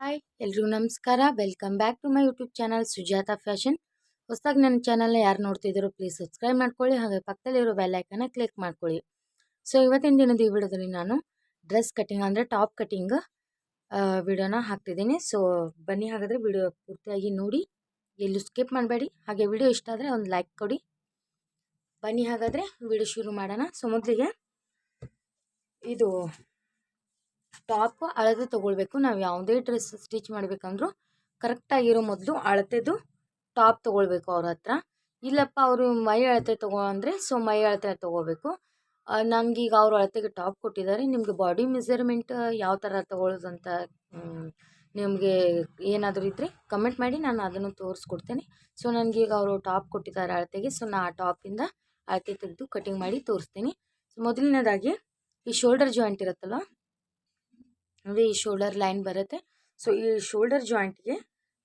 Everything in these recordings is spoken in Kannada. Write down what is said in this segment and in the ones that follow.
ಹಾಯ್ ಎಲ್ರಿಗೂ ನಮಸ್ಕಾರ. Welcome back to my YouTube channel Sujata fashion ಹೊಸದಾಗಿ ನನ್ನ ಚಾನಲ್ನ ಯಾರು ನೋಡ್ತಿದ್ದೀರೋ ಪ್ಲೀಸ್ ಸಬ್ಸ್ಕ್ರೈಬ್ ಮಾಡ್ಕೊಳ್ಳಿ. ಹಾಗೆ ಪಕ್ಕದಲ್ಲಿರೋ ಬೆಲ್ಲೈಕನ್ನ ಕ್ಲಿಕ್ ಮಾಡ್ಕೊಳ್ಳಿ. ಸೊ ಇವತ್ತಿನ ದಿನದ ಈ ವಿಡಿಯೋದಲ್ಲಿ ನಾನು ಡ್ರೆಸ್ ಕಟಿಂಗ್ ಅಂದರೆ ಟಾಪ್ ಕಟಿಂಗ್ ವಿಡಿಯೋನ ಹಾಕ್ತಿದ್ದೀನಿ. ಸೊ ಬನ್ನಿ ಹಾಗಾದರೆ ವಿಡಿಯೋ ಪೂರ್ತಿಯಾಗಿ ನೋಡಿ. ಎಲ್ಲೂ ಸ್ಕಿಪ್ ಮಾಡಬೇಡಿ. ಹಾಗೆ ವಿಡಿಯೋ ಇಷ್ಟ ಆದರೆ ಒಂದು ಲೈಕ್ ಕೊಡಿ. ಬನ್ನಿ ಹಾಗಾದರೆ ವಿಡಿಯೋ ಶುರು ಮಾಡೋಣ. ಸೊ ಮೊದಲಿಗೆ ಇದು ಟಾಪ್ ಅಳತೆ ತೊಗೊಳ್ಬೇಕು. ನಾವು ಯಾವುದೇ ಡ್ರೆಸ್ ಸ್ಟಿಚ್ ಮಾಡಬೇಕಂದ್ರೂ ಕರೆಕ್ಟಾಗಿರೋ ಮೊದಲು ಅಳತೆದು ಟಾಪ್ ತೊಗೊಳ್ಬೇಕು ಅವ್ರ ಹತ್ರ. ಇಲ್ಲಪ್ಪ, ಅವರು ಮೈ ಅಳತೆ ತೊಗೊ ಅಂದರೆ ಸೊ ಮೈ ಅಳತೆ ತೊಗೋಬೇಕು. ಈಗ ಅವರು ಅಳತೆಗೆ ಟಾಪ್ ಕೊಟ್ಟಿದ್ದಾರೆ ನಿಮಗೆ ಬಾಡಿ ಮೆಸರ್ಮೆಂಟ್ ಯಾವ ಥರ ತೊಗೊಳ್ಳೋದು ಅಂತ ನಿಮಗೆ ಏನಾದರೂ ಇದ್ದರೆ ಕಮೆಂಟ್ ಮಾಡಿ, ನಾನು ಅದನ್ನು ತೋರಿಸ್ಕೊಡ್ತೇನೆ. ಸೊ ನನಗೀಗ ಅವರು ಟಾಪ್ ಕೊಟ್ಟಿದ್ದಾರೆ ಅಳತೆಗೆ. ಸೊ ನಾನು ಆ ಟಾಪಿಂದ ಅಳತೆ ತೆಗೆದು ಕಟಿಂಗ್ ಮಾಡಿ ತೋರಿಸ್ತೀನಿ. ಸೊ, ಮೊದಲನೇದಾಗಿ ಈ ಶೋಲ್ಡರ್ ಜಾಯಿಂಟ್ ಇರುತ್ತಲ್ವ ಅಂದರೆ ಈ ಶೋಲ್ಡರ್ ಲೈನ್ ಬರುತ್ತೆ. ಸೊ ಈ ಶೋಲ್ಡರ್ ಜಾಯಿಂಟ್ಗೆ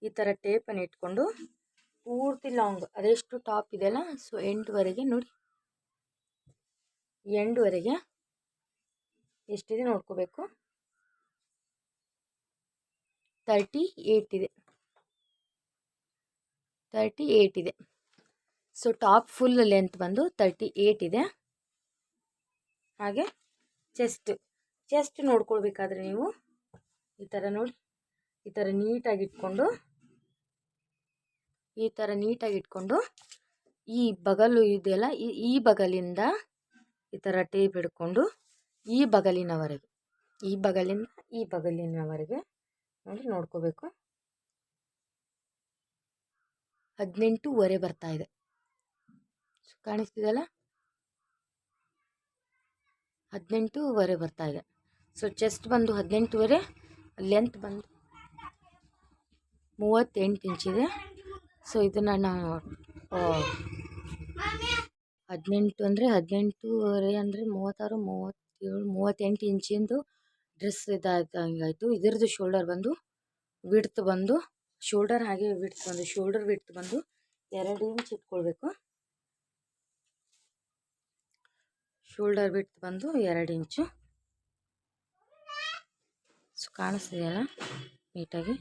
ಈ ಥರ ಟೇಪನ್ನು ಇಟ್ಕೊಂಡು ಪೂರ್ತಿ ಲಾಂಗ್ ಅದೆಷ್ಟು ಟಾಪ್ ಇದೆಯಲ್ಲ ಸೊ ಎಂಟುವರೆಗೆ ನೋಡಿ. ಎಂಟುವರೆಗೆ ಎಷ್ಟಿದೆ ನೋಡ್ಕೋಬೇಕು? ತರ್ಟಿ ಏಯ್ಟ್ ಇದೆ. ತರ್ಟಿ ಏಯ್ಟ್ ಇದೆ. ಸೊ ಟಾಪ್ ಫುಲ್ ಲೆಂತ್ ಬಂದು ತರ್ಟಿ ಏಯ್ಟ್ ಇದೆ. ಹಾಗೆ ಚೆಸ್ಟ್ ಚೆಸ್ಟ್ ನೋಡ್ಕೊಳ್ಬೇಕಾದ್ರೆ ನೀವು. ಈ ಥರ ನೋಡಿ. ಈ ಥರ ನೀಟಾಗಿ ಇಟ್ಕೊಂಡು. ಈ ಥರ ನೀಟಾಗಿ ಇಟ್ಕೊಂಡು. ಈ ಬಗಲು ಇದೆಯಲ್ಲ, ಈ ಈ ಬಗಲಿಂದ ಈ ಥರ ಟೇಪ್ ಹಿಡ್ಕೊಂಡು ಈ ಬಗಲಿನವರೆಗೆ, ಈ ಬಗಲಿಂದ ಈ ಬಗಲಿನವರೆಗೆ ನೋಡಿ ನೋಡ್ಕೋಬೇಕು. ಹದಿನೆಂಟೂವರೆ ಬರ್ತಾ ಇದೆ. ಕಾಣಿಸ್ತಿದೆಯಲ್ಲ? ಹದಿನೆಂಟೂವರೆ ಬರ್ತಾ ಇದೆ. ಸೊ ಚೆಸ್ಟ್ ಬಂದು ಹದಿನೆಂಟುವರೆ ಲೆಂತ್ ಬಂದು ಮೂವತ್ತೆಂಟು ಇಂಚಿದೆ ಸೊ ಇದನ್ನು ನಾವು ಹದಿನೆಂಟು ಅಂದರೆ ಹದಿನೆಂಟುವರೆ ಅಂದರೆ ಮೂವತ್ತಾರು, ಮೂವತ್ತೇಳು, ಮೂವತ್ತೆಂಟು ಇಂಚಿಂದು ಡ್ರೆಸ್ ಇದಾದಂಗಾಯಿತು. ಇದರದ್ದು ಶೋಲ್ಡರ್ ಬಂದು ವಿಡ್ತ್ ಬಂದು ಶೋಲ್ಡರ್ ಹಾಗೆ ವಿಡ್ತ್ ಬಂದು ಶೋಲ್ಡರ್ ವಿಡ್ತ್ ಬಂದು ಎರಡು ಇಂಚ್ ಇಟ್ಕೊಳ್ಬೇಕು. ಶೋಲ್ಡರ್ ವಿಡ್ತ್ ಬಂದು ಎರಡು ಇಂಚು ಸೊ ಕಾಣಿಸ್ತಿದೆಯಲ್ಲ ನೀಟಾಗಿ.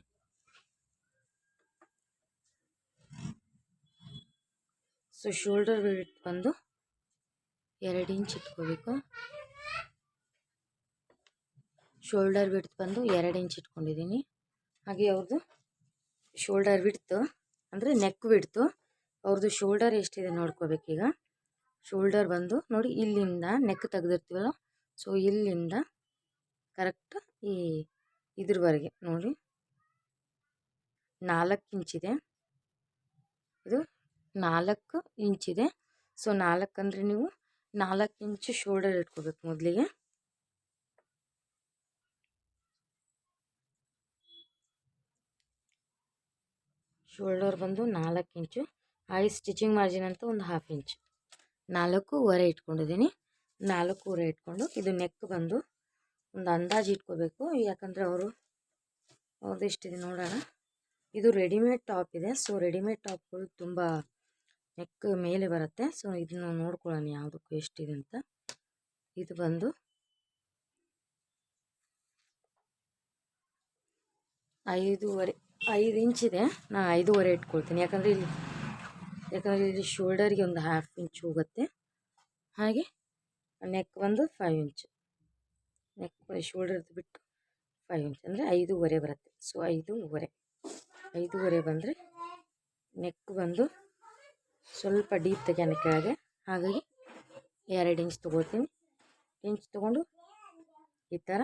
ಸೊ ಶೋಲ್ಡರ್ ವಿಡ್ತ್ ಬಂದು ಎರಡು ಇಂಚ್ ಇಟ್ಕೋಬೇಕು. ಶೋಲ್ಡರ್ ವಿಡ್ತ್ ಬಂದು ಎರಡು ಇಂಚ್ ಇಟ್ಕೊಂಡಿದ್ದೀನಿ. ಹಾಗೆ ಅವ್ರದ್ದು ಶೋಲ್ಡರ್ ವಿಡ್ತು, ಅಂದರೆ ನೆಕ್ ಬಿಡ್ತು ಅವ್ರದ್ದು ಶೋಲ್ಡರ್ ಎಷ್ಟಿದೆ ನೋಡ್ಕೋಬೇಕೀಗ. ಶೋಲ್ಡರ್ ಬಂದು ನೋಡಿ ಇಲ್ಲಿಂದ ನೆಕ್ ತೆಗೆದಿರ್ತೀವಲ್ಲ? ಸೊ ಇಲ್ಲಿಂದ ಕರೆಕ್ಟ್ ಈ ಇದ್ರವರೆಗೆ ನೋಡಿ ನಾಲ್ಕು ಇಂಚಿದೆ ಇದು ನಾಲ್ಕು ಇಂಚಿದೆ ಸೊ ನಾಲ್ಕು ಅಂದರೆ ನೀವು ನಾಲ್ಕು ಇಂಚು ಶೋಲ್ಡರ್ ಇಟ್ಕೋಬೇಕು ಮೊದಲಿಗೆ ಶೋಲ್ಡರ್ ಬಂದು ನಾಲ್ಕು ಇಂಚು ಐ ಸ್ಟಿಚಿಂಗ್ ಮಾರ್ಜಿನ್ ಅಂತ ಒಂದು ಹಾಫ್ ಇಂಚ್ ನಾಲ್ಕೂವರೆ ಇಟ್ಕೊಂಡಿದ್ದೀನಿ ನಾಲ್ಕೂವರೆ ಇಟ್ಕೊಂಡು ಇದು ನೆಕ್ ಬಂದು ಒಂದು ಅಂದಾಜು ಇಟ್ಕೋಬೇಕು. ಯಾಕಂದರೆ ಅವರು ಅವ್ರದ್ದು ಎಷ್ಟಿದೆ ನೋಡೋಣ. ಇದು ರೆಡಿಮೇಡ್ ಟಾಪ್ ಇದೆ. ಸೊ ರೆಡಿಮೇಡ್ ಟಾಪ್ಗಳು ತುಂಬ ನೆಕ್ ಮೇಲೆ ಬರುತ್ತೆ. ಸೊ ಇದನ್ನು ನೋಡ್ಕೊಳ್ಳೋಣ ಯಾವುದಕ್ಕೂ ಎಷ್ಟಿದೆ ಅಂತ. ಇದು ಬಂದು ಐದೂವರೆ, ಐದು ಇಂಚಿದೆ ನಾನು ಐದೂವರೆ ಇಟ್ಕೊಳ್ತೀನಿ. ಯಾಕಂದರೆ ಇಲ್ಲಿ ಯಾಕಂದರೆ ಇಲ್ಲಿ ಶೋಲ್ಡರ್ಗೆ ಒಂದು ಹಾಫ್ ಇಂಚ್ ಹೋಗುತ್ತೆ. ಹಾಗೆ ನೆಕ್ ಬಂದು ಫೈವ್ ಇಂಚ್ ನೆಕ್ ಶೋಲ್ಡರ್ದು ಬಿಟ್ಟು ಫೈವ್ ಇಂಚ್ ಅಂದರೆ ಐದೂವರೆ ಬರುತ್ತೆ. ಸೊ ಐದೂವರೆ. ಐದೂವರೆ ಬಂದರೆ ನೆಕ್ ಬಂದು ಸ್ವಲ್ಪ ಡೀಪ್ ತೆಗೆಯೋಣ ಕೆಳಗೆ. ಹಾಗಾಗಿ ಎರಡು ಇಂಚ್ ತೊಗೋತೀನಿ. ಇಂಚ್ ತೊಗೊಂಡು ಈ ಥರ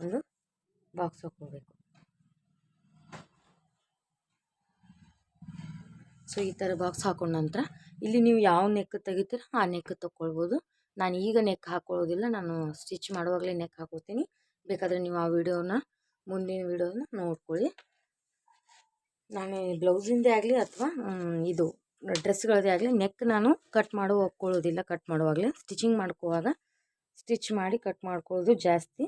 ಒಂದು ಬಾಕ್ಸ್ ಹಾಕ್ಕೋಬೇಕು. ಸೊ ಈ ಥರ ಬಾಕ್ಸ್ ಹಾಕೊಂಡ ನಂತರ ಇಲ್ಲಿ ನೀವು ಯಾವ ನೆಕ್ ತೆಗಿತೀರ ಆ ನೆಕ್ ತೊಗೊಳ್ಬೋದು. ನಾನು ಈಗ ನೆಕ್ ಹಾಕೊಳ್ಳೋದಿಲ್ಲ, ನಾನು ಸ್ಟಿಚ್ ಮಾಡುವಾಗಲೇ ನೆಕ್ ಹಾಕೋತೀನಿ. ಬೇಕಾದರೆ ನೀವು ಆ ವಿಡಿಯೋನ, ಮುಂದಿನ ವಿಡಿಯೋನ ನೋಡ್ಕೊಳ್ಳಿ. ನಾನು ಬ್ಲೌಸಿಂದೇ ಆಗಲಿ ಅಥವಾ ಇದು ಡ್ರೆಸ್ಗಳದ್ದೇ ಆಗಲಿ, ನೆಕ್ ನಾನು ಕಟ್ ಮಾಡೋ ಹಾಕ್ಕೊಳ್ಳೋದಿಲ್ಲ ಕಟ್ ಮಾಡುವಾಗಲೇ. ಸ್ಟಿಚಿಂಗ್ ಮಾಡ್ಕೋವಾಗ ಸ್ಟಿಚ್ ಮಾಡಿ ಕಟ್ ಮಾಡ್ಕೊಳ್ಳೋದು ಜಾಸ್ತಿ.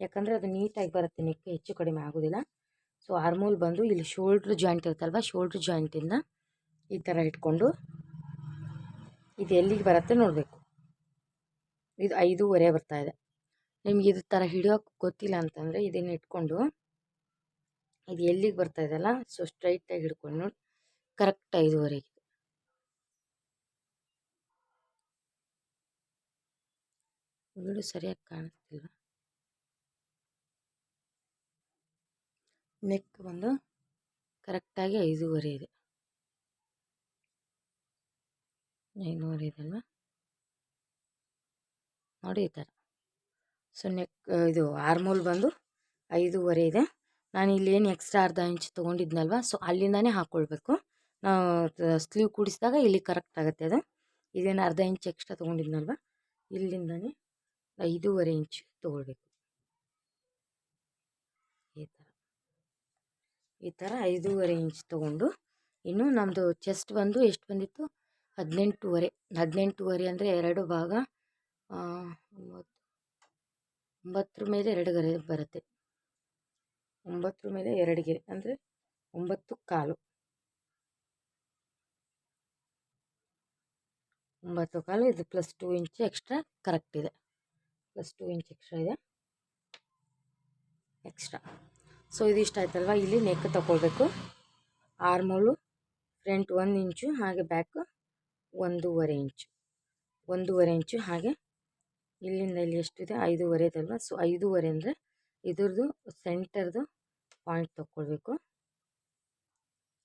ಯಾಕಂದರೆ ಅದು ನೀಟಾಗಿ ಬರುತ್ತೆ ನೆಕ್, ಹೆಚ್ಚು ಕಡಿಮೆ ಆಗೋದಿಲ್ಲ. ಸೊ, ಆರ್ಮೋಲ್ ಬಂದು ಇಲ್ಲಿ ಶೋಲ್ಡ್ರ್ ಜಾಯಿಂಟ್ ಇರುತ್ತಲ್ವ, ಶೋಲ್ಡ್ರ್ ಜಾಯಿಂಟಿಂದ ಈ ಥರ ಇಟ್ಕೊಂಡು ಇದು ಎಲ್ಲಿಗೆ ಬರುತ್ತೆ ನೋಡಬೇಕು. ಇದು ಐದೂವರೆ ಇದೆ. ನಿಮ್ಗೆ ಇದು ಥರ ಹಿಡಿಯೋಕೆ ಗೊತ್ತಿಲ್ಲ ಅಂತಂದರೆ ಇದನ್ನು ಇಟ್ಕೊಂಡು ಇದು ಎಲ್ಲಿಗೆ ಬರ್ತಾ ಇದೆಯಲ್ಲ ಸೊ ಸ್ಟ್ರೈಟಾಗಿ ಹಿಡ್ಕೊಂಡು ನೋಡಿ. ಕರೆಕ್ಟ್ ಐದುವರೆಗೆ. ವಿಡಿಯೋ ಸರಿಯಾಗಿ ಕಾಣಿಸ್ತಿಲ್ಲ ನೆಕ್ ಬಂದು ಕರೆಕ್ಟಾಗಿ ಐದೂವರೆ ಇದೆ. ಐದುವರೆ ಇದೆಯಲ್ವ ನೋಡಿ ಈ ಥರ ಸೊ ನೆಕ್ ಇದು ಆರ್ಮೋಲ್ ಬಂದು ಐದೂವರೆ ಇದೆ. ನಾನು ಇಲ್ಲಿ ಏನು ಎಕ್ಸ್ಟ್ರಾ ಅರ್ಧ ಇಂಚ್ ತೊಗೊಂಡಿದ್ನಲ್ವ, ಸೊ ಅಲ್ಲಿಂದನೇ ಹಾಕ್ಕೊಳ್ಬೇಕು ನಾವು ಸ್ಲೀವ್ ಕೂಡಿಸಿದಾಗ ಇಲ್ಲಿ ಕರೆಕ್ಟ್ ಆಗುತ್ತೆ ಅದು. ಇದೇನು ಅರ್ಧ ಇಂಚ್ ಎಕ್ಸ್ಟ್ರಾ ತೊಗೊಂಡಿದ್ನಲ್ವ, ಇಲ್ಲಿಂದನೇ ಐದೂವರೆ ಇಂಚ್ ತೊಗೊಳ್ಬೇಕು. ಈ ಥರ ಈ ಥರ ಐದೂವರೆ ಇಂಚ್ ತೊಗೊಂಡು, ಇನ್ನು ನಮ್ಮದು ಚೆಸ್ಟ್ ಬಂದು ಎಷ್ಟು ಬಂದಿತ್ತು? ಹದಿನೆಂಟೂವರೆ. ಹದಿನೆಂಟೂವರೆ ಅಂದರೆ ಎರಡು ಭಾಗ ಒಂಬತ್ತು, ಒಂಬತ್ತರ ಮೇಲೆ ಎರಡು ಗೆರೆ ಬರುತ್ತೆ. ಒಂಬತ್ತರ ಮೇಲೆ ಎರಡು ಗೆರೆ, ಅಂದರೆ ಒಂಬತ್ತು ಕಾಲು. ಒಂಬತ್ತು ಕಾಲು, ಇದು plus two inch extra correct ಇದೆ. ಪ್ಲಸ್ ಟೂ ಇಂಚ್ ಎಕ್ಸ್ಟ್ರಾ ಇದೆ. ಎಕ್ಸ್ಟ್ರಾ ಸೊ ಇಷ್ಟ ಆಯ್ತಲ್ವ? ಇಲ್ಲಿ ನೆಕ್ ತಗೊಳ್ಬೇಕು ಆರ್ಮೋಲು ಫ್ರಂಟ್ ಒಂದು ಇಂಚು ಹಾಗೆ ಬ್ಯಾಕ್ ಒಂದೂವರೆ ಇಂಚು ಒಂದೂವರೆ ಇಂಚು ಹಾಗೆ ಇಲ್ಲಿಂದ ಇಲ್ಲಿ ಎಷ್ಟಿದೆ? ಐದೂವರೆ ಇದಲ್ವ ಸೊ ಐದೂವರೆ ಅಂದರೆ ಇದ್ರದ್ದು ಸೆಂಟರ್ದು ಪಾಯಿಂಟ್ ತೊಗೊಳ್ಬೇಕು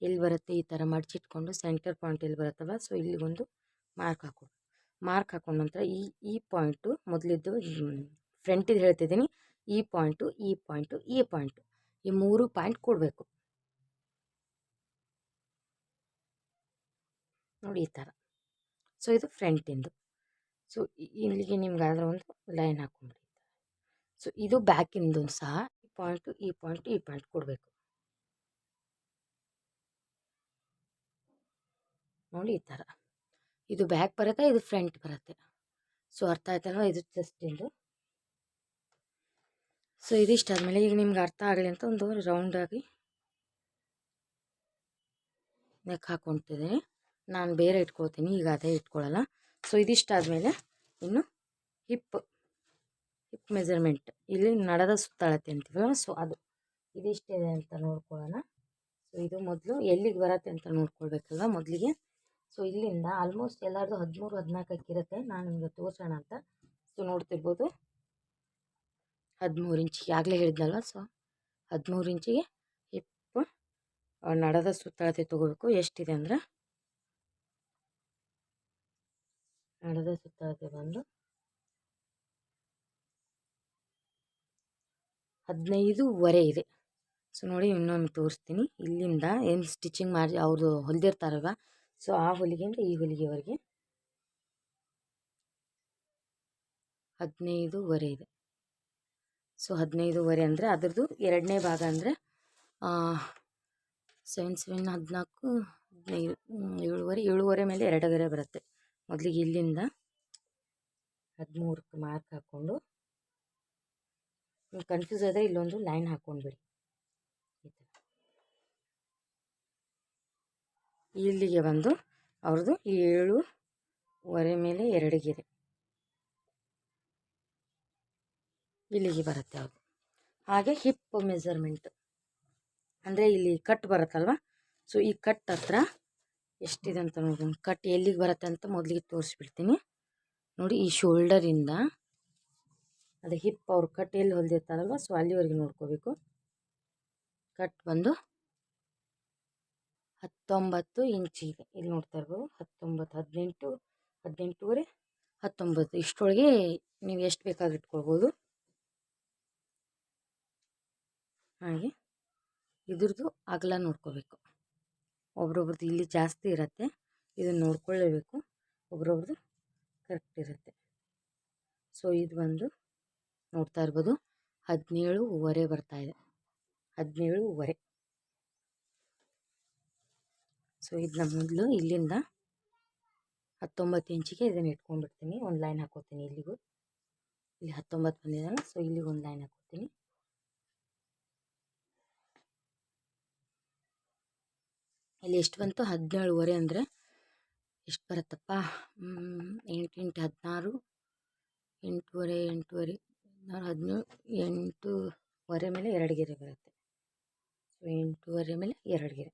ಎಲ್ಲಿ ಬರುತ್ತೆ ಈ ಥರ ಮಡಚಿಟ್ಕೊಂಡು ಸೆಂಟರ್ ಪಾಯಿಂಟ್ ಎಲ್ಲಿ ಬರುತ್ತಲ್ಲ ಸೊ ಇಲ್ಲಿ ಒಂದು ಮಾರ್ಕ್ ಹಾಕೋ. ಮಾರ್ಕ್ ಹಾಕೊಂಡ ನಂತರ ಈ ಈ ಪಾಯಿಂಟು ಮೊದಲಿದ್ದು ಫ್ರಂಟಿದ್ದು ಹೇಳ್ತಿದ್ದೀನಿ ಈ ಪಾಯಿಂಟು ಈ ಪಾಯಿಂಟು ಈ ಪಾಯಿಂಟು ಈ ಮೂರು ಪಾಯಿಂಟ್ ಕೊಡಬೇಕು. ನೋಡಿ ಈ ಥರ ಸೊ ಇದು ಫ್ರಂಟಿಂದು ಸೊ ಇಲ್ಲಿಗೆ ನಿಮ್ಗೆ ಅದರ ಒಂದು ಲೈನ್ ಹಾಕೊಂಡ್ಬಿಡಿ ಸೊ, ಇದು ಬ್ಯಾಕಿಂದು ಸಹ, ಈ ಪಾಯಿಂಟು ಈ ಪಾಯಿಂಟು, ಈ ಪಾಯಿಂಟ್ ಕೊಡಬೇಕು. ನೋಡಿ ಈ ಥರ. ಇದು ಬ್ಯಾಕ್ ಬರುತ್ತೆ, ಇದು ಫ್ರಂಟ್ ಬರುತ್ತೆ. ಸೊ, ಅರ್ಥ ಆಯ್ತಲ್ವ? ಇದು ಇಂದು ಸೊ, ಇದಿಷ್ಟ ಆದಮೇಲೆ ಈಗ ನಿಮ್ಗೆ ಅರ್ಥ ಆಗಲಿ ಅಂತ ಒಂದು ರೌಂಡಾಗಿ ನೆಕ್ ಹಾಕೊತಿದ್ದೀನಿ. ನಾನು ಬೇರೆ ಇಟ್ಕೊಳ್ತೀನಿ, ಈಗ ಅದೇ ಇಟ್ಕೊಳ್ಳಲ್ಲ ಸೊ ಇದಿಷ್ಟ ಆದಮೇಲೆ ಇನ್ನು ಹಿಪ್ ಹಿಪ್ ಮೆಜರ್ಮೆಂಟ್ ಇಲ್ಲಿ ನಡದ ಸುತ್ತಳತೆ ಅಂತೀವಲ್ಲ ಸೊ ಅದು. ಇದಿಷ್ಟಿದೆ ಅಂತ ನೋಡ್ಕೊಳ್ಳೋಣ. ಸೊ ಇದು ಮೊದಲು ಎಲ್ಲಿಗೆ ಬರುತ್ತೆ ಅಂತ ನೋಡ್ಕೊಳ್ಬೇಕಲ್ವ ಮೊದಲಿಗೆ? ಸೊ ಇಲ್ಲಿಂದ ಆಲ್ಮೋಸ್ಟ್ ಎಲ್ಲರದು ಹದಿಮೂರು, ಹದಿನಾಲ್ಕಕ್ಕೆ ಇರುತ್ತೆ. ನಾನು ನಿಮಗೆ ತೋರಿಸೋಣ ಅಂತ. ಸೊ ನೋಡ್ತಿರ್ಬೋದು. ಹದಿಮೂರು ಇಂಚಿಗೆ. ಆಗಲೇ ಹೇಳಿದ್ನಲ್ವ? ಸೊ ಹದಿಮೂರು ಇಂಚಿಗೆ ಹಿಪ್ಪು ನಡದ ಸುತ್ತಳತೆ ತೊಗೋಬೇಕು. ಎಷ್ಟಿದೆ ಅಂದರೆ ನಡದ ಸುತ್ತಳತೆ ಬಂದು ಹದಿನೈದುವರೆ ಇದೆ. ಸೊ ನೋಡಿ ಇನ್ನೊಮ್ಮೆ ತೋರಿಸ್ತೀನಿ. ಇಲ್ಲಿಂದ ಏನು ಸ್ಟಿಚಿಂಗ್ ಮಾಡಿ ಅವರು ಹೊಲಿದಿರ್ತಾರಲ್ವ? ಸೊ ಆ ಹೊಲಿಗೆಯಿಂದ ಈ ಹೊಲಿಗೆವರೆಗೆ ಹದಿನೈದುವರೆ ಇದೆ. ಸೊ ಹದಿನೈದುವರೆ ಅಂದರೆ ಅದರದ್ದು ಎರಡನೇ ಭಾಗ ಅಂದರೆ ಸೆವೆನ್ ಸೆವೆನ್ ಹದಿನಾಲ್ಕು, ಹದಿನೈದು ಏಳುವರೆ ಏಳುವರೆ ಮೇಲೆ ಎರಡಗರೆ ಬರುತ್ತೆ. ಮೊದಲಿಗೆ ಇಲ್ಲಿಂದ ಹದಿಮೂರಕ್ಕೆ ಮಾರ್ಕ್ ಹಾಕ್ಕೊಂಡು ಕನ್ಫ್ಯೂಸ್ ಆದರೆ ಇಲ್ಲೊಂದು ಲೈನ್ ಹಾಕ್ಕೊಂಡ್ಬಿಡಿ ಇಲ್ಲಿಗೆ ಬಂದು ಅವ್ರದ್ದು ಏಳುವರೆ ಮೇಲೆ ಎರಡು ಗೆರೆ ಇಲ್ಲಿಗೆ ಬರುತ್ತೆ ಅವ್ರದ್ದು ಹಾಗೆ ಹಿಪ್ ಮೆಜರ್ಮೆಂಟ್ ಅಂದರೆ ಇಲ್ಲಿ ಕಟ್ ಬರುತ್ತಲ್ವ? ಸೊ ಈ ಕಟ್ ಹತ್ರ ಎಷ್ಟಿದೆ ಅಂತ ನೋಡಿ ಕಟ್ ಎಲ್ಲಿಗೆ ಬರುತ್ತೆ ಅಂತ ಮೊದಲಿಗೆ ತೋರಿಸ್ಬಿಡ್ತೀನಿ. ನೋಡಿ, ಈ ಶೋಲ್ಡರಿಂದ ಅದು ಹಿಪ್ ಅವ್ರು ಕಟ್ ಎಲ್ಲಿ ಹೊಲ್ದಿರ್ತಾರಲ್ವ, ಸೊ ಅಲ್ಲಿವರೆಗೆ ನೋಡ್ಕೋಬೇಕು. ಕಟ್ ಬಂದು ಹತ್ತೊಂಬತ್ತು ಇಂಚ್ ಇದೆ. ಇಲ್ಲಿ ನೋಡ್ತಾ ಇರ್ಬೋದು, ಹತ್ತೊಂಬತ್ತು, ಹದಿನೆಂಟು, ಹದಿನೆಂಟೂವರೆ, ಹತ್ತೊಂಬತ್ತು. ಇಷ್ಟೊಳಗೆ ನೀವು ಎಷ್ಟು ಬೇಕಾದ್ರೂ ಇಟ್ಕೊಳ್ಬೋದು. ಹಾಗೆ ಇದ್ರದ್ದು ಅಗಲ ನೋಡ್ಕೋಬೇಕು. ಒಬ್ರೊಬ್ರದ್ದು ಇಲ್ಲಿ ಜಾಸ್ತಿ ಇರುತ್ತೆ. ಇದನ್ನು ನೋಡ್ಕೊಳ್ಳೇಬೇಕು. ಒಬ್ರೊಬ್ರದ್ದು ಕರೆಕ್ಟ್ ಇರುತ್ತೆ. ಸೊ, ಇದು ಬಂದು ನೋಡ್ತಾ ಇರ್ಬೋದು. ಹದಿನೇಳುವರೆ ಬರ್ತಾ ಇದೆ. ಹದಿನೇಳುವರೆ ಸೊ ಇದನ್ನ ಮೊದಲು ಇಲ್ಲಿಂದ ಹತ್ತೊಂಬತ್ತು ಇಂಚಿಗೆ ಇದನ್ನು ಇಟ್ಕೊಂಡ್ಬಿಡ್ತೀನಿ. ಒಂದು ಲೈನ್ ಹಾಕೋತೀನಿ ಇಲ್ಲಿಗೂ. ಇಲ್ಲಿ ಹತ್ತೊಂಬತ್ತು ಬಂದಿದ್ದಾನೆ ಸೊ ಇಲ್ಲಿಗೆ ಒಂದು ಲೈನ್ ಹಾಕೋತೀನಿ. ಇಲ್ಲಿ ಎಷ್ಟು ಬಂತು ಹದಿನೇಳುವರೆ ಅಂದರೆ ಎಷ್ಟು ಬರುತ್ತಪ್ಪ? ಎಂಟು ಎಂಟು ಹದಿನಾರು, ಎಂಟೂವರೆ ಎಂಟೂವರೆ, ಹದಿನಾರು, ಹದಿನೇಳು, ಎಂಟೂವರೆ ಮೇಲೆ ಎರಡು ಗೆರೆ ಬರುತ್ತೆ. ಸೊ ಎಂಟೂವರೆ ಮೇಲೆ ಎರಡು ಗೆರೆ.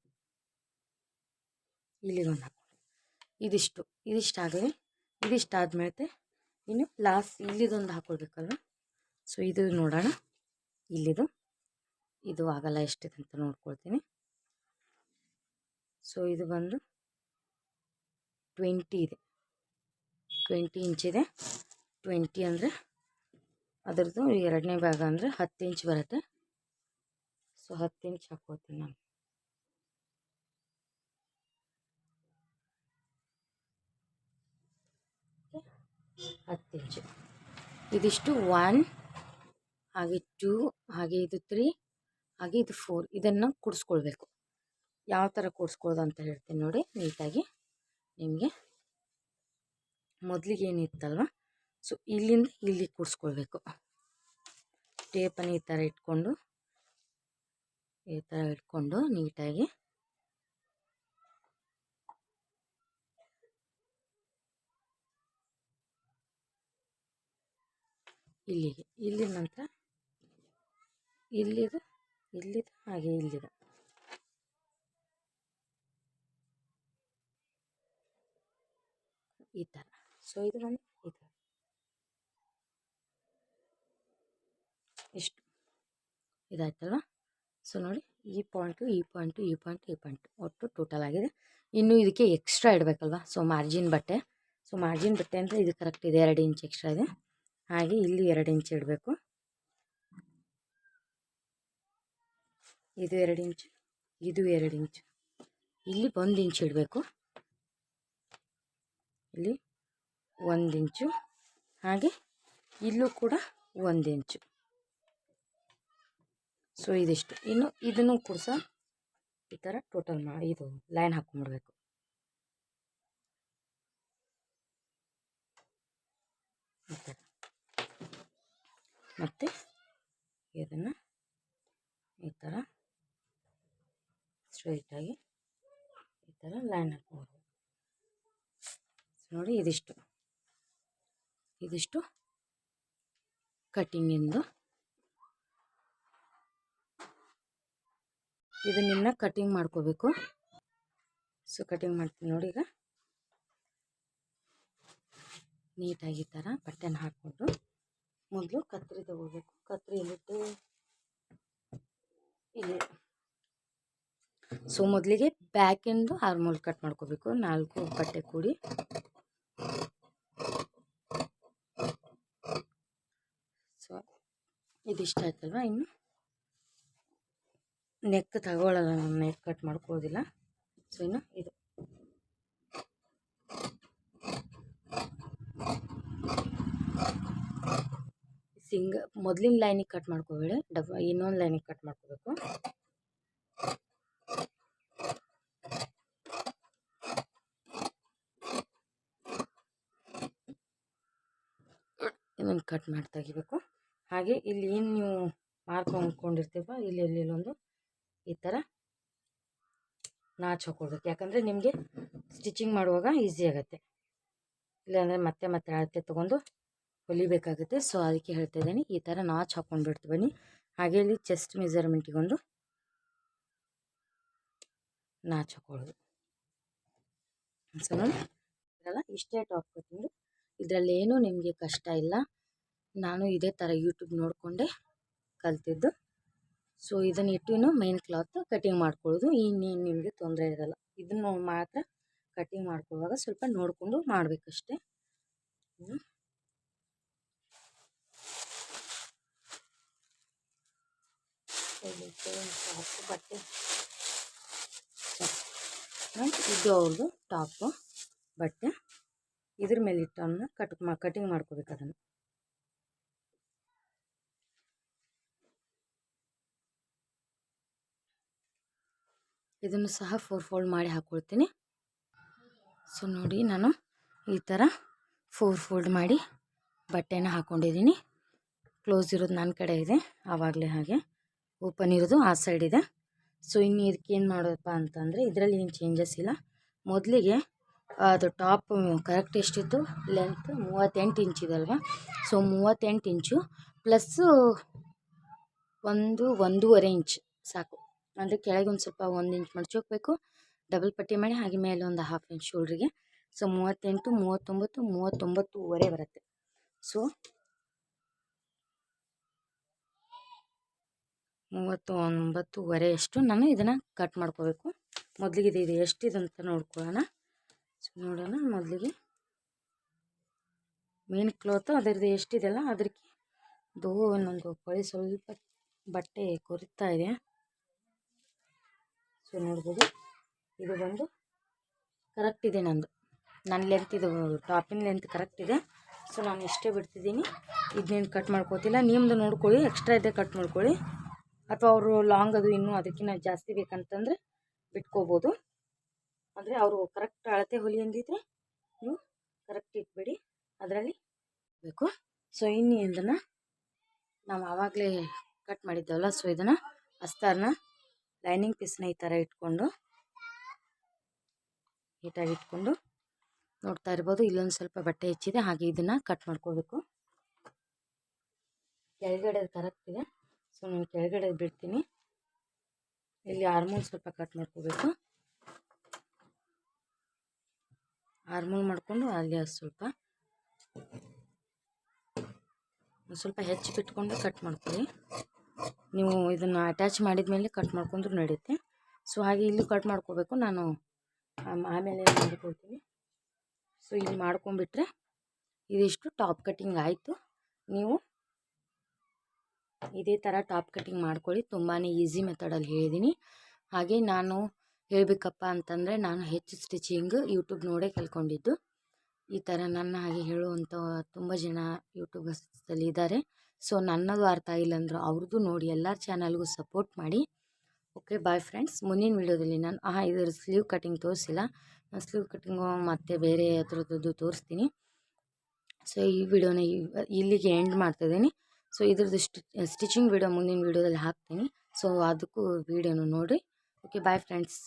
ಇಲ್ಲಿಗೊಂದು ಹಾಕ್ಕೊಳ್ಳಿ ಇದಿಷ್ಟು. ಇದಿಷ್ಟಾಗಲಿ ಇದಿಷ್ಟಾದ್ಮೇಲೆ ಇನ್ನು ಲಾಸ್ಟ್ ಇಲ್ಲಿದೊಂದು ಹಾಕ್ಕೊಳ್ಬೇಕಲ್ವ ಸೊ ಇದು ನೋಡೋಣ. ಇಲ್ಲಿದು. ಇದು ಆಗಲ್ಲ ಎಷ್ಟಿದೆ ಅಂತ ನೋಡ್ಕೊಳ್ತೀನಿ. ಸೊ ಇದು ಬಂದು ಟ್ವೆಂಟಿ ಇದೆ. ಟ್ವೆಂಟಿ ಇಂಚಿದೆ ಟ್ವೆಂಟಿ ಅಂದರೆ ಅದರದ್ದು ಎರಡನೇ ಭಾಗ ಅಂದರೆ ಹತ್ತು ಇಂಚ್ ಬರುತ್ತೆ. ಸೊ ಹತ್ತು ಇಂಚ್ ಹಾಕೋತೀನಿ ನಾನು. ಹತ್ತು ಇಂಚು ಇದಿಷ್ಟು ಒನ್ ಹಾಗೆ ಟೂ ಹಾಗೆ ಇದು ತ್ರೀ ಹಾಗೆ ಇದು ಫೋರ್ ಇದನ್ನು ಕೂಡಿಸ್ಕೊಳ್ಬೇಕು. ಯಾವ ಥರ ಕೂಡಿಸ್ಕೊಳ್ಳೋದು ಅಂತ ಹೇಳ್ತೀನಿ ನೋಡಿ, ನೀಟಾಗಿ. ನಿಮಗೆ ಮೊದಲಿಗೆ ಏನಿತ್ತಲ್ವ? ಸೊ ಇಲ್ಲಿಂದ ಇಲ್ಲಿ ಕೂಡಿಸ್ಕೊಳ್ಬೇಕು ಟೇಪನ್ನು ಈ ಥರ ಇಟ್ಕೊಂಡು, ಈ ಥರ ಇಟ್ಕೊಂಡು ನೀಟಾಗಿ. ಇಲ್ಲಿಗೆ ಇಲ್ಲಿ ನಂತರ ಇಲ್ಲಿದು ಇಲ್ಲಿದು ಹಾಗೆ ಇಲ್ಲಿದು. ಈ ಥರ ಸೊ ಇದು ಬಂದು ಥರ ಇಷ್ಟು. ಇದಾಯ್ತಲ್ವ? ಸೊ ನೋಡಿ, ಈ ಪಾಯಿಂಟು ಈ ಪಾಯಿಂಟು ಈ ಪಾಯಿಂಟು ಈ ಪಾಯಿಂಟು ಒಟ್ಟು ಟೋಟಲ್ ಆಗಿದೆ. ಇನ್ನು ಇದಕ್ಕೆ ಎಕ್ಸ್ಟ್ರಾ ಇಡಬೇಕಲ್ವ? ಸೊ ಮಾರ್ಜಿನ್ ಬಟ್ಟೆ. ಸೊ ಮಾರ್ಜಿನ್ ಬಟ್ಟೆ ಅಂದರೆ ಇದು ಕರೆಕ್ಟ್ ಇದೆ. ಎರಡು ಇಂಚ್ ಎಕ್ಸ್ಟ್ರಾ ಇದೆ. ಹಾಗೆ ಇಲ್ಲಿ ಎರಡು ಇಂಚ್ ಇಡಬೇಕು. ಇದು ಎರಡು ಇಂಚು ಇದು ಎರಡು ಇಂಚು ಇಲ್ಲಿ ಒಂದು ಇಂಚ್ ಇಡಬೇಕು. ಇಲ್ಲಿ ಒಂದು ಇಂಚು, ಹಾಗೆ ಇಲ್ಲೂ ಕೂಡ ಒಂದು ಇಂಚು. ಸೊ ಇದಿಷ್ಟು. ಇನ್ನು ಇದನ್ನು ಕೂಡ ಸಹ ಈ ಥರ ಟೋಟಲ್ ಮಾಡಿ ಇದು ಲೈನ್ ಹಾಕೊಂಡ್ಬಿಡ್ಬೇಕು. ಮತ್ತು ಇದನ್ನು ಈ ಥರ ಸ್ಟ್ರೈಟಾಗಿ ಈ ಥರ ಲೈನ್ ಹಾಕ್ಬೋದು. ನೋಡಿ ಇದಿಷ್ಟು. ಇದಿಷ್ಟು ಕಟ್ಟಿಂಗಿಂದು ಇದನ್ನಿನ್ನ ಕಟಿಂಗ್ ಮಾಡ್ಕೋಬೇಕು. ಸೊ ಕಟಿಂಗ್ ಮಾಡ್ತೀನಿ ನೋಡಿ ಈಗ. ನೀಟಾಗಿ ಥರ ಬಟ್ಟೆನ ಹಾಕ್ಕೊಂಡು ಮೊದಲು ಕತ್ರಿ ತಗೋಬೇಕು ಕತ್ರಿ ಎಲ್ಲಿಟ್ಟು ಇಲ್ಲಿ. ಸೊ ಮೊದಲಿಗೆ ಬ್ಯಾಕಿಂದು ಆರ್ಮೋಲ್ ಕಟ್ ಮಾಡ್ಕೋಬೇಕು. ನಾಲ್ಕು ಬಟ್ಟೆ ಕೂಡಿ. ಸೊ ಇದಿಷ್ಟ ಆಯ್ತಲ್ವ ಇನ್ನು? ನೆಕ್ ತಗೊಳ್ಳಲ್ಲ ನಾನು ನೆಕ್ ಕಟ್ ಮಾಡ್ಕೋದಿಲ್ಲ ಸೊ ಇನ್ನು ಇದು. ಸಿಂಗ ಮೊದಲಿನ ಲೈನಿಗೆ ಕಟ್ ಮಾಡ್ಕೋಬೇಡಿ, ಡಬ, ಇನ್ನೊಂದು ಲೈನಿಗೆ ಕಟ್ ಮಾಡ್ಕೋಬೇಕು. ಇದನ್ನು ಕಟ್ ಮಾಡಿ ತೆಗಿಬೇಕು. ಹಾಗೆ ಇಲ್ಲಿ ಏನು ನೀವು ಮಾರ್ಕ್ ಅಂದ್ಕೊಂಡಿರ್ತೀವ ಇಲ್ಲಿ ಇಲ್ಲಿ ಒಂದು ಈ ಥರ ನಾಚ್ ಹಾಕೊಳ್ಬೇಕು. ಯಾಕಂದರೆ ನಿಮಗೆ ಸ್ಟಿಚಿಂಗ್ ಮಾಡುವಾಗ ಈಸಿ ಆಗುತ್ತೆ. ಇಲ್ಲಾಂದರೆ ಮತ್ತೆ ಮತ್ತೆ ಅಳತೆ ತೊಗೊಂಡು ಹೊಲಿಬೇಕಾಗುತ್ತೆ. ಸೊ ಅದಕ್ಕೆ ಹೇಳ್ತಾ ಇದ್ದೀನಿ, ಈ ಥರ ನಾಚ್ ಹಾಕ್ಕೊಂಡು ಬಿಡ್ತು ಬನ್ನಿ. ಹಾಗೆ ಇಲ್ಲಿ ಚೆಸ್ಟ್ ಮೆಜರ್ಮೆಂಟಿಗೊಂದು ನಾಚ್ ಹಾಕೊಳ್ಳೋದು. ಸೊ ಇಷ್ಟೇ ಟಾಪ್ ಕಟ್ಟಿಂಗು ಇದರಲ್ಲೇನು ನಿಮಗೆ ಕಷ್ಟ ಇಲ್ಲ. ನಾನು ಇದೇ ಥರ ಯೂಟ್ಯೂಬ್ ನೋಡಿಕೊಂಡೆ ಕಲ್ತಿದ್ದು. ಸೊ ಇದನ್ನ ಇಟ್ಟು ಮೈನ್ ಕ್ಲಾತ್ ಕಟಿಂಗ್ ಮಾಡ್ಕೊಳ್ಳೋದು. ಇನ್ನೇನು ನಿಮಗೆ ತೊಂದರೆ ಇರಲ್ಲ. ಇದನ್ನು ಮಾತ್ರ ಕಟಿಂಗ್ ಮಾಡ್ಕೊಳ್ಳುವಾಗ ಸ್ವಲ್ಪ ನೋಡಿಕೊಂಡು ಮಾಡಬೇಕಷ್ಟೆ. ಬಟ್ಟೆ. ಇದು ಅವ್ರದ್ದು ಟಾಪು ಬಟ್ಟೆ. ಇದ್ರ ಮೇಲೆ ಇಟ್ಟು ಕಟ್ ಮಾ ಕಟಿಂಗ್ ಮಾಡ್ಕೋಬೇಕು ಅದನ್ನು. ಇದನ್ನು ಸಹ ಫೋರ್ ಫೋಲ್ಡ್ ಮಾಡಿ ಹಾಕ್ಕೊಳ್ತೀನಿ ಸೊ ನೋಡಿ ನಾನು ಈ ಥರ ಫೋರ್ ಫೋಲ್ಡ್ ಮಾಡಿ ಬಟ್ಟೆನ ಹಾಕ್ಕೊಂಡಿದ್ದೀನಿ ಕ್ಲೋಸ್ ಇರೋದು ನನ್ನ ಕಡೆ ಇದೆ, ಆವಾಗಲೇ ಹಾಗೆ. ಓಪನ್ ಇರೋದು ಆ ಸೈಡ್ ಇದೆ. ಸೊ ಇನ್ನು ಇದಕ್ಕೆ ಏನು ಮಾಡೋದಪ್ಪ ಅಂತಂದರೆ ಇದರಲ್ಲಿ ಏನು ಚೇಂಜಸ್ ಇಲ್ಲ. ಮೊದಲಿಗೆ ಅದು ಟಾಪ್ ಕರೆಕ್ಟ್ ಎಷ್ಟಿತ್ತು? ಲೆಂತ್ ಮೂವತ್ತೆಂಟು ಇಂಚ್ ಇದಲ್ವ ಸೊ ಮೂವತ್ತೆಂಟು ಇಂಚು ಪ್ಲಸ್ಸು ಒಂದು, ಒಂದೂವರೆ ಇಂಚ್ ಸಾಕು. ಅಂದರೆ ಕೆಳಗೆ ಒಂದು ಸ್ವಲ್ಪ ಒಂದು ಇಂಚ್ ಮಡ್ಚೋಗ್ಬೇಕು ಡಬಲ್ ಪಟ್ಟಿ ಮಾಡಿ ಹಾಗೆ ಮೇಲೆ ಒಂದು ಹಾಫ್ ಇಂಚ್ ಶೋಲ್ಡ್ರಿಗೆ ಸೊ ಮೂವತ್ತೆಂಟು, ಮೂವತ್ತೊಂಬತ್ತು, ಮೂವತ್ತೊಂಬತ್ತುವರೆ ಬರುತ್ತೆ. ಸೊ ಮೂವತ್ತು ಒಂಬತ್ತುವರೆ ಅಷ್ಟು ನಾನು ಇದನ್ನು ಕಟ್ ಮಾಡ್ಕೋಬೇಕು. ಮೊದಲಿಗೆ ಇದು ಇದು. ಎಷ್ಟಿದೆ ಅಂತ ನೋಡ್ಕೊಳ್ಳೋಣ. ಸೊ ನೋಡೋಣ ಮೊದಲಿಗೆ. ಮೇನ್ ಕ್ಲೋತು ಅದರದ್ದು ಎಷ್ಟಿದೆಯಲ್ಲ ಅದಕ್ಕೆ ದೋ ಒಂದೊಂದು ಕೊಳಿ ಸ್ವಲ್ಪ ಬಟ್ಟೆ ಕೊರಿತಾ ಇದೆ. ಸೊ ನೋಡ್ಬೋದು. ಇದು ಬಂದು ಕರೆಕ್ಟ್ ಇದೆ ನಂದು. ನನ್ನ ಲೆಂತ್ ಇದು ಟಾಪಿನ ಲೆಂತ್ ಕರೆಕ್ಟ್ ಇದೆ. ಸೊ ನಾನು ಇಷ್ಟೇ ಬಿಡ್ತಿದ್ದೀನಿ ಇದನ್ನೇನು ಕಟ್ ಮಾಡ್ಕೋತಿಲ್ಲ. ನಿಮ್ಮದು ನೋಡ್ಕೊಳ್ಳಿ ಎಕ್ಸ್ಟ್ರಾ ಇದೆ ಕಟ್ ಮಾಡ್ಕೊಳ್ಳಿ. ಅಥವಾ ಅವರು ಲಾಂಗ್ ಅದು ಇನ್ನೂ ಅದಕ್ಕಿಂತ ಜಾಸ್ತಿ ಬೇಕಂತಂದರೆ ಬಿಟ್ಕೋಬೋದು. ಅಂದರೆ ಅವರು ಕರೆಕ್ಟ್ ಅಳತೆ ಹೊಲಿ ಅಂದಿದ್ರೆ ನೀವು ಕರೆಕ್ಟ್ ಇಟ್ಬಿಡಿ. ಅದರಲ್ಲಿ ಬೇಕು. ಸೊ ಇನ್ನು ಇದನ್ನು ನಾವು ಆವಾಗಲೇ ಕಟ್ ಮಾಡಿದ್ದೇವಲ್ಲ ಸೊ ಇದನ್ನು ಅಸ್ತಾರನ್ನ ಲೈನಿಂಗ್ ಪೀಸ್ನ ಈ ಥರ ಇಟ್ಕೊಂಡು ನೀಟಾಗಿ ಇಟ್ಕೊಂಡು ನೋಡ್ತಾ ಇರ್ಬೋದು. ಇಲ್ಲೊಂದು ಸ್ವಲ್ಪ ಬಟ್ಟೆ ಹೆಚ್ಚಿದೆ, ಹಾಗೆ ಇದನ್ನು ಕಟ್ ಮಾಡ್ಕೋಬೇಕು. ಕೆಳಗಡೆ ಕರೆಕ್ಟ್ ಇದೆ. ಸೊ, ನಾನು ಕೆಳಗಡೆ ಬಿಡ್ತೀನಿ. ಇಲ್ಲಿ ಆರ್ಮೂಲ್ ಸ್ವಲ್ಪ ಕಟ್ ಮಾಡ್ಕೋಬೇಕು. ಆರ್ಮೂಲ್ ಮಾಡಿಕೊಂಡು ಅಲ್ಲಿ ಸ್ವಲ್ಪ ಸ್ವಲ್ಪ ಹೆಚ್ಚು ಬಿಟ್ಕೊಂಡು ಕಟ್ ಮಾಡ್ಕೊಳ್ಳಿ. ನೀವು ಇದನ್ನು ಅಟ್ಯಾಚ್ ಮಾಡಿದ ಮೇಲೆ ಕಟ್ ಮಾಡ್ಕೊಂಡ್ರು ನಡೆಯುತ್ತೆ ಸೊ ಹಾಗೆ ಇಲ್ಲಿ ಕಟ್ ಮಾಡ್ಕೋಬೇಕು. ನಾನು ಆಮ್- ಆಮೇಲೆ ಮಾಡ್ಕೊಳ್ತೀನಿ ಸೊ ಇಲ್ಲಿ ಮಾಡ್ಕೊಂಬಿಟ್ರೆ ಇದಿಷ್ಟು ಟಾಪ್ ಕಟ್ಟಿಂಗ್ ಆಯಿತು. ನೀವು ಇದೇ ಥರ ಟಾಪ್ ಕಟ್ಟಿಂಗ್ ಮಾಡ್ಕೊಳ್ಳಿ. ತುಂಬಾ ಈಸಿ ಮೆಥಡಲ್ಲಿ ಹೇಳಿದ್ದೀನಿ ಹಾಗೆ ನಾನು ಹೇಳಬೇಕಪ್ಪ ಅಂತಂದರೆ ನಾನು ಹೆಚ್ಚು ಸ್ಟಿಚಿಂಗ್ ಯೂಟ್ಯೂಬ್ ನೋಡೇ ಕಲ್ಕೊಂಡಿದ್ದು ಈ ಥರ ನನ್ನ ಹಾಗೆ ಹೇಳುವಂಥ ತುಂಬ ಜನ ಯೂಟ್ಯೂಬರ್ಸಲ್ಲಿ ಇದ್ದಾರೆ. ಸೊ, ನನ್ನದು ಅರ್ಥ ಆಗಿಲ್ಲ ಅಂದರು ಅವ್ರದ್ದು ನೋಡಿ ಎಲ್ಲರ ಚಾನಲ್ಗೂ ಸಪೋರ್ಟ್ ಮಾಡಿ. Okay, bye friends. ಮುಂದಿನ ವೀಡಿಯೋದಲ್ಲಿ ನಾನು ಹಾಂ ಇದರ ಸ್ಲೀವ್ ಕಟಿಂಗ್ ತೋರಿಸಿಲ್ಲ. ನಾನು ಸ್ಲೀವ್ ಕಟಿಂಗು ಮತ್ತು ಬೇರೆ ಥರದ್ದು ತೋರಿಸ್ತೀನಿ. ಸೊ, ಈ ವಿಡಿಯೋನ ಇಲ್ಲಿಗೆ ಎಂಡ್ ಮಾಡ್ತಾಯಿದ್ದೀನಿ ಸೊ, ಇದ್ರದ್ದು ಸ್ಟಿಚಿಂಗ್ ವಿಡಿಯೋ ಮುಂದಿನ ವೀಡಿಯೋದಲ್ಲಿ ಹಾಕ್ತೀನಿ. ಸೊ, ಅದಕ್ಕೂ ವೀಡಿಯೋನು ನೋಡಿ. Okay, bye friends.